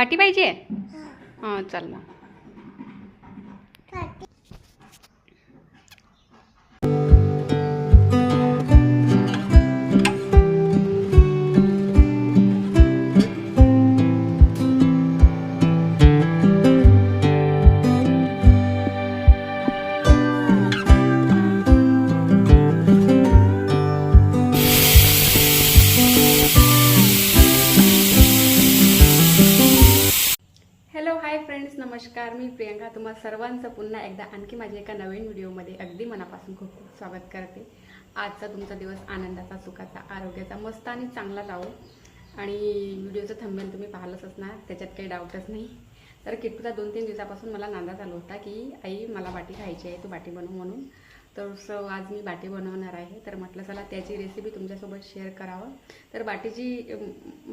बाटी पाहिजे हां चल मग. सर्वांचं पुन्हा एकदा आणखी माझ्या एका नवीन व्हिडिओमध्ये अगदी मनापासून खूप खूप स्वागत करते. आजचा तुमचा दिवस आनंदाचा सुखाचा आरोग्याचा मस्त आणि चांगला जावो. आणि व्हिडिओचं थंबेल तुम्ही पाहिलंच असणार त्याच्यात काही डाऊटच नाही. तर किटूचा दोन तीन दिवसापासून मला नांदा चालू होता की आई मला बाटी खायची आहे तू बाटी बनव म्हणून. तर सो आज मी बाटी बनवणार आहे. तर म्हटलं चला त्याची रेसिपी तुमच्यासोबत शेअर करावं. तर बाटीची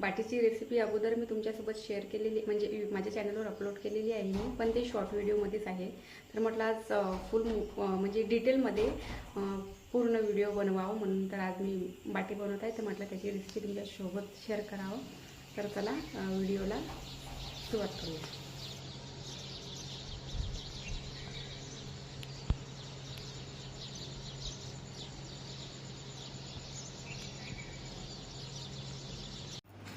बाटीची रेसिपी अगोदर मी तुमच्यासोबत शेअर केलेली म्हणजे माझ्या चॅनलवर अपलोड केलेली आहे मी पण ते शॉर्ट व्हिडिओमध्येच आहे. तर म्हटलं आज फुल म्हणजे डिटेलमध्ये पूर्ण व्हिडिओ बनवावं म्हणून तर आज मी बाटी बनवत आहे. तर म्हटलं त्याची रेसिपी तुमच्यासोबत शेअर करावं. तर चला व्हिडिओला सुरुवात करूया.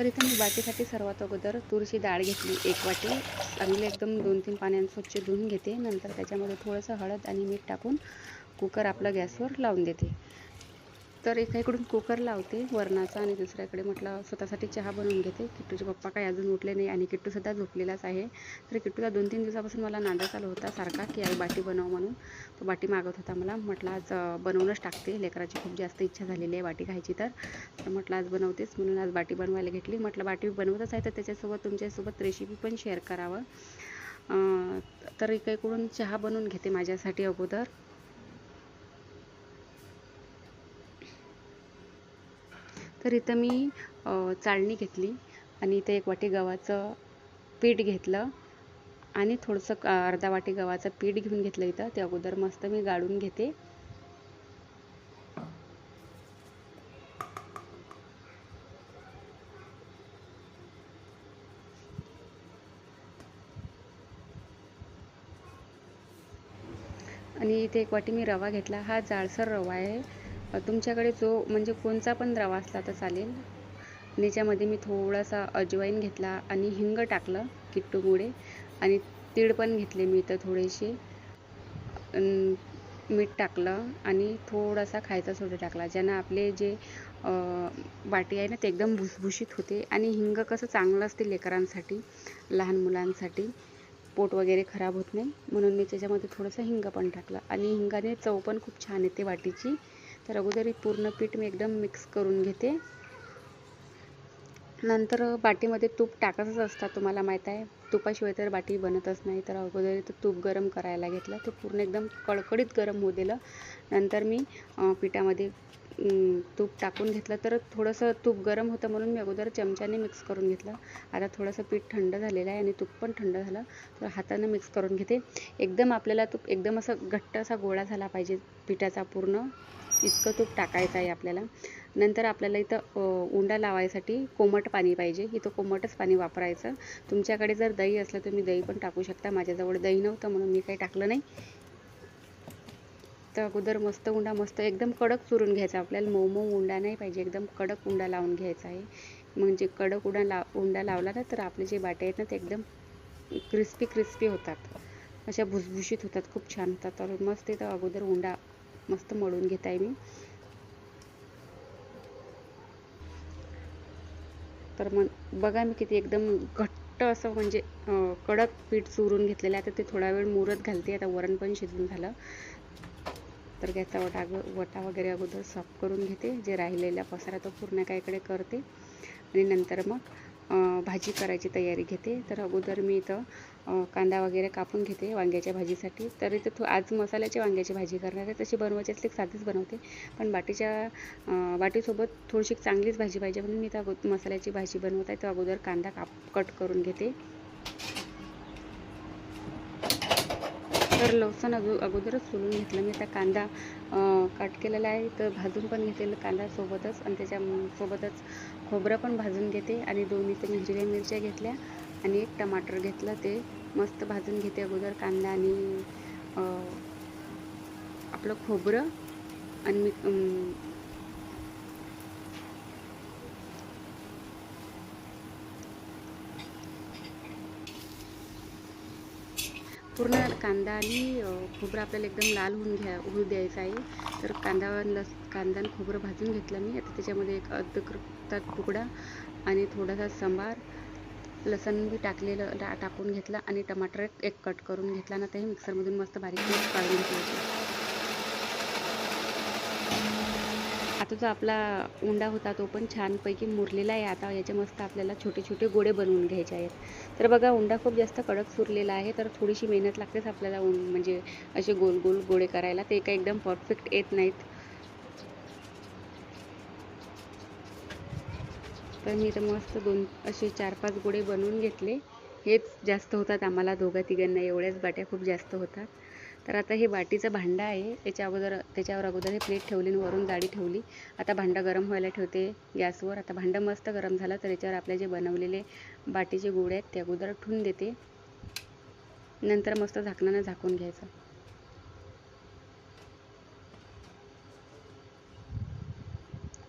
तर इथे मी बाटीसाठी सर्वात अगोदर तुरीची डाळ घेतली एक वाटी. चांगली एकदम दोन तीन पाण्यानं स्वच्छ धुवून घेते. नंतर त्याच्यामध्ये थोडंसं हळद आणि मीठ टाकून कुकर आपला गॅसवर लावून देते. तर एका इकडून कुकर लावते वरणाचा आणि दुसऱ्याकडे म्हटलं स्वतःसाठी चहा बनवून घेते. किट्टूचे पप्पा काही अजून उठले नाही आणि किट्टूसुद्धा झोपलेलाच आहे. तर किट्टूचा दोन तीन दिवसापासून मला नांदा चालू होता सारखा की आई बाटी बनव म्हणून. तो बाटी मागत होता मला. म्हटलं आज बनवूनच टाकते. लेकराची खूप जास्त इच्छा झालेली आहे बाटी खायची तर. तर म्हटलं आज बनवतेच म्हणून आज बाटी बनवायला घेतली. म्हटलं बाटी बनवतच आहे तर त्याच्यासोबत तुमच्यासोबत रेसिपी पण शेअर करावं. तर इकडून चहा बनवून घेते माझ्यासाठी अगोदर. तर इथं मी चाळणी घेतली आणि इथे एक वाटी गव्हाचं पीठ घेतलं आणि थोडंसं अर्धा वाटी गव्हाचं पीठ घेऊन घेतलं इथं. ते अगोदर मस्त मी गाळून घेते. आणि इथे एक वाटी मी रवा घेतला. हा जाडसर रवा आहे. तुमच्याकडे जो म्हणजे कोणचा पण रवा असला तर चालेल. आणि याच्यामध्ये मी थोडासा अजवाईन घेतला आणि हिंग टाकलं किट्टूमुळे आणि तीळ पण घेतले मी इथं थोडेसे. मीठ टाकलं आणि थोडासा खायचा सोडा टाकला. ज्यानं आपले जे वाटी आहे ना ते एकदम भुसभुशीत होते. आणि हिंग कसं चांगलं असते लेकरांसाठी लहान मुलांसाठी. पोट वगैरे खराब होत नाही. म्हणून मी त्याच्यामध्ये थोडंसं हिंग पण टाकलं. आणि हिंगाने चव पण खूप छान येते वाटीची. तर अगोदर पूर्ण पीठ मी एकदम मिक्स करून घेते. नंतर बाटीमध्ये तूप टाकतच असतात तुम्हाला माहीत आहे. तुपाशिवाय तर बाटी बनतच नाही. तर अगोदर इथं तूप गरम करायला घेतलं. ते पूर्ण एकदम कडकडीत गरम होऊ दिलं. नंतर मी पिठामध्ये तूप टाकून घेतलं. तर थोडंसं तूप गरम होतं म्हणून मी अगोदर चमच्याने मिक्स करून घेतलं. आता थोडंसं पीठ थंड झालेलं आहे आणि तूप पण थंड झालं. तर हातानं मिक्स करून घेते. एकदम आपल्याला तूप एकदम असं घट्ट असा गोळा झाला पाहिजे पिठाचा पूर्ण. इतकं तूप टाकायचं आहे आपल्याला. नंतर आपल्याला इथं उंडा लावायसाठी कोमट पाणी पाहिजे. इथं कोमटच पाणी वापरायचं. तुमच्याकडे जर दही असलं तर तुम्ही दही पण टाकू शकता. माझ्याजवळ दही नव्हतं म्हणून मी काही टाकलं नाही. तर अगोदर मस्त उंडा मस्त एकदम कडक चुरून घ्यायचा आपल्याला. मऊ मऊ उंडा नाही पाहिजे. एकदम कडक उंडा लावून घ्यायचा आहे. म्हणजे कडक उंडा लाव उंडा लावला ना तर आपले जे बाटे आहेत ना ते एकदम क्रिस्पी क्रिस्पी होतात. अशा भुसभुशीत होतात. खूप छान होतात. तर मस्त इथं अगोदर उंडा मस्त मळून घेत आहे मी. तर मग बघा मी किती एकदम घट्ट असं म्हणजे कडक पीठ चुरून घेतलेलं आहे. आता ते थोडा वेळ मुरत घालते. आता वरण पण शिजून झालं. तर गॅसचा वटा वटा वगैरे अगोदर साफ करून घेते. जे राहिलेला पसारा तो पूर्ण काहीकडे करते. आणि नंतर मग भाजी करायची तयारी घेते. तर अगोदर मी इथं कांदा वगैरे कापून घेते वांग्याच्या भाजीसाठी. तर इथं थो आज मसाल्याची वांग्याची भाजी करणार आहे. तशी बनवायची असली साधीच बनवते. पण बाटीच्या बाटीसोबत थोडीशी चांगलीच भाजी पाहिजे म्हणून मी त्या मसाल्याची भाजी बनवत आहे. तर अगोदर कांदा काप कट करून घेते. तर लसूण अगो अगोदरच सोलून घेतलं. मी आता कांदा कट केलेला आहे. तर भाजून पण घेतलेलं कांदा सोबतच. आणि त्याच्या सोबतच खोबरं पण भाजून घेते आणि दोन इथे मी हिरव्या मिरच्या घेतल्या आणि एक टमाटर घेतलं. ते मस्त भाजून घेते अगोदर कांदा आणि आपलं खोबरं आणि मी पूर्ण कांदा आणि खोबरं आपल्याला एकदम लाल होऊन घ्या होऊ द्यायचं आहे. तर कांदा लस कांदा आणि खोबरं भाजून घेतलं मी. आता त्याच्यामध्ये एक अर्धकृता तुकडा आणि थोडासा सांबार लसण बी टाकलेलं टाकून घेतलं आणि टमाटर एक- कट करून घेतला ना ते मिक्सरमधून मस्त बारीक काढून घेतलं. आता जो आपला उंडा होता तो पण छानपैकी मुरलेला आहे. आता याचे मस्त आपल्याला छोटे छोटे गोळे बनवून घ्यायचे आहेत. तर बघा उंडा खूप जास्त कडक सुरलेला आहे. तर थोडीशी मेहनत लागतेच आपल्याला उं म्हणजे असे गोल गोल गोळे करायला. ते काही एकदम परफेक्ट येत नाहीत. तर मी तर मस्त दोन असे चार पाच गोळे बनवून घेतले. हेच जास्त होतात आम्हाला दोघा तिघांना. एवढ्याच बाट्या खूप जास्त होतात. तर आता हे बाटीचं भांडं आहे. त्याच्या अगोदर त्याच्यावर अगोदर हे प्लेट ठेवली आणि वरून जाळी ठेवली. आता भांडं गरम व्हायला ठेवते गॅसवर. आता भांडं मस्त गरम झालं तर याच्यावर आपले जे बनवलेले बाटीचे गोळे आहेत ते अगोदर ठून देते. नंतर मस्त झाकणानं झाकून घ्यायचं.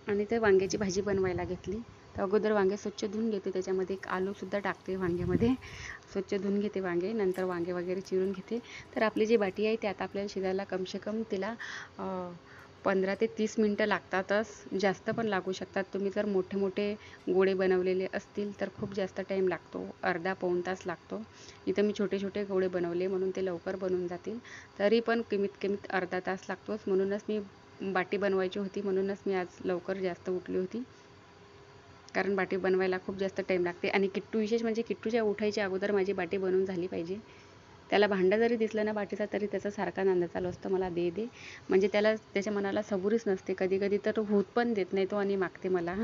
आणि ते वांग्याची भाजी बनवायला घेतली. तर अगोदर वांगे स्वच्छ धुवून घेते त्याच्यामध्ये एक आलूसुद्धा टाकते वांग्यामध्ये. स्वच्छ धुवून घेते वांगे नंतर वांगे वगैरे चिरून घेते. तर आपली जी बाटी आहे त्यात आपल्याला शिजायला कमसे कम तिला पंधरा ते तीस मिनटं लागतातच. जास्त पण लागू शकतात. तुम्ही जर मोठे मोठे गोळे बनवलेले असतील तर खूप जास्त टाईम लागतो. अर्धा पाऊण तास लागतो. इथं मी छोटे छोटे गोळे बनवले म्हणून ते लवकर बनून जातील. तरी पण कमीत कमीत अर्धा तास लागतोच. म्हणूनच मी बाटी बनवायची होती. म्हणूनच मी आज लवकर जास्त उठली होती. कारण बाटी बनवायला खूप जास्त टाईम लागते. आणि किट्टू विशेष म्हणजे किट्टूच्या उठायच्या अगोदर माझी बाटी बनवून झाली पाहिजे. त्याला भांडं जरी दिसलं ना बाटीचा तरी त्याचा सारखा नांदा चालू असतो. मला दे दे. म्हणजे त्याला त्याच्या मनाला सबुरीच नसते. कधी कधी तर होत पण देत नाही तो आणि मागते मला.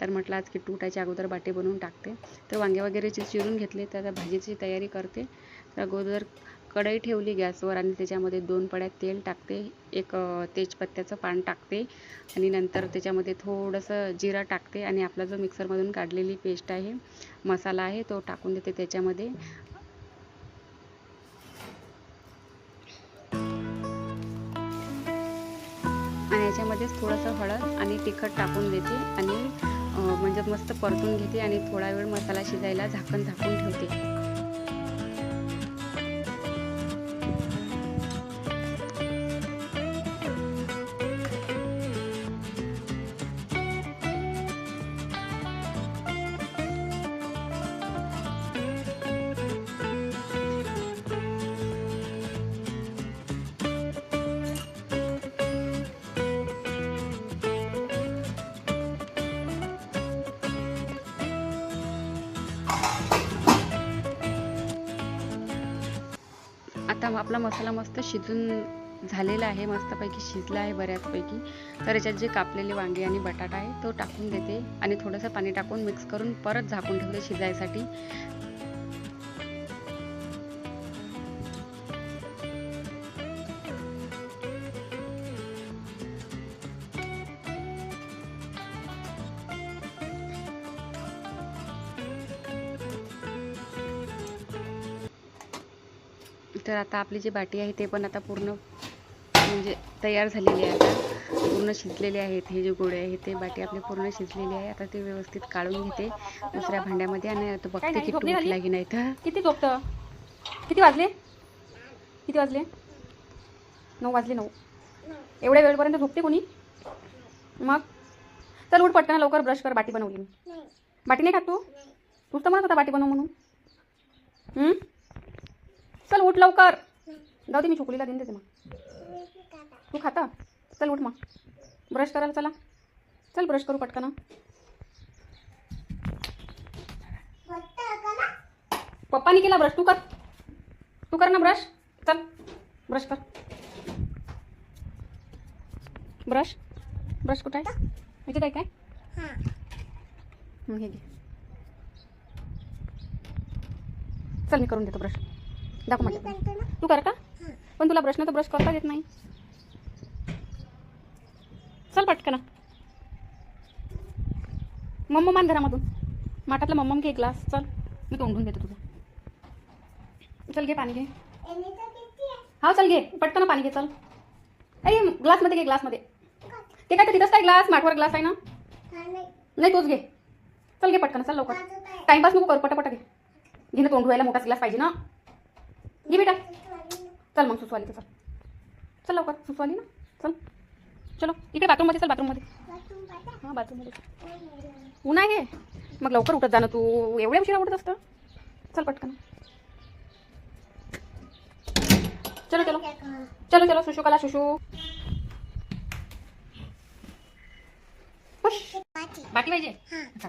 तर म्हटलं आज किट्टू उठायच्या अगोदर बाटी बनवून टाकते. तर वांगे वगैरे जे चिरून घेतले. तर भाजीची तयारी करते. तर अगोदर कढई ठेवली गॅसवर आणि त्याच्यामध्ये दोन पड्या तेल टाकते. एक तेजपत्त्याचं पान टाकते आणि नंतर त्याच्यामध्ये थोडंसं जिरा टाकते आणि आपला जो मिक्सरमधून काढलेली पेस्ट आहे मसाला आहे तो टाकून देते त्याच्यामध्ये. आणि याच्यामध्येच थोडंसं हळद आणि तिखट टाकून देते आणि म्हणजे मस्त परतून घेते आणि थोडा वेळ मसाला शिजायला झाकण झाकून ठेवते. आता आपला मसाला मस्त शिजून झालेला आहे मस्तपैकी शिजला आहे बऱ्याचपैकी. तर याच्यात जे कापलेले वांगे आणि बटाटा आहे तो टाकून देते. आणि थोडंसं पाणी टाकून मिक्स करून परत झाकून ठेवते शिजायसाठी. तर आता आपली जी बाटी आहे ते पण आता पूर्ण म्हणजे तयार झालेली आहे आता. पूर्ण शिजलेले आहेत हे जे गोळे आहेत ते बाटी आपली पूर्ण शिजलेली आहे. आता ते व्यवस्थित काढून घेते दुसऱ्या भांड्यामध्ये आणि आता बघते की की नाही तर. किती झोपतं? किती वाजले? किती वाजले? नऊ वाजले नऊ. एवढ्या वेळपर्यंत झोपते कोणी? मग? चल उठ पटकन लवकर ब्रश कर बाटी बनवली मी. बाटी नाही खात तू? तूच तर म्हणत होता बाटी बनव म्हणून? चल उठ लवकर. जाऊ दे मी छोकुलीला देऊन देते मग. तू खाता. चल उठ मग. ब्रश करायला चला. चल ब्रश करू पटकन. पप्पानी केला ब्रश तू कर. तू कर ना ब्रश चल. ब्रश कर. ब्रश ब्रश कुठं आहे? इथे काय काय? घे. चल मी करून देतो ब्रश दाखव माझ्या तू कर का? पण तुला ब्रशनं तर ब्रश करता येत नाही. चल पटकन. मम्मा मान घरामधून. माठातला मम्मम घे ग्लास चल. मी तोंडून घेते तुझं. चल घे पाणी घे. हा चल घे. पटकन पाणी घे चल. अरे ग्लासमध्ये घे ग्लासमध्ये ते काय तर तिथंच काय ग्लास माठवर ग्लास आहे ना? नाही तोच घे. चल घे पटकन चल लवकर. टाइमपास नको करू पटापट घे. घे ना तोंड धुवायला मोठाच ग्लास पाहिजे ना? घे बेटा। चल मग सुसवाली तर चल. चल लवकर सुसवाली ना? चल. चलो इकडे बाथरूममध्ये चल बाथरूममध्ये हां बाथरूममध्ये ऊन आहे. मग लवकर उठत जाणं तू. एवढ्या उशिरा उठत असतं? चल पटकन. चलो चलो. चलो चलो सुशू कला सुशू. बाकी पाहिजे? चल.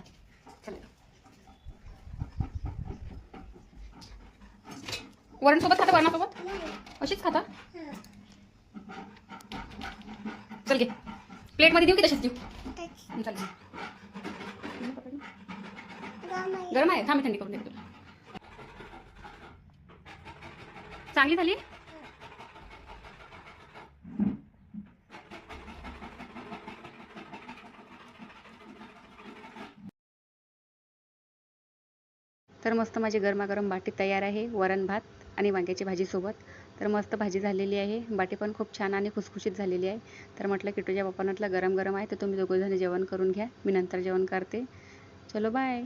वरण सोबत खाता वरणासोबत? अशीच खाता? चल घे. प्लेटमध्ये देऊ की तशीच देऊ? चल. गरम आहे. थांब थंडी करून देते चांगली झाली? तर मस्त माझी गरमागरम बाटी तयार आहे वरण भात आणि वांग्याची भाजीसोबत तर मस्त भाजी झालेली आहे. बाटी पण खूप छान आणि खुसखुशीत झालेली आहे. तर म्हटलं की तुझ्या पप्पा म्हटलं गरम गरम आहे तर तुम्ही दोघंजण जेवण करून घ्या. मी नंतर जेवण करते. चलो बाय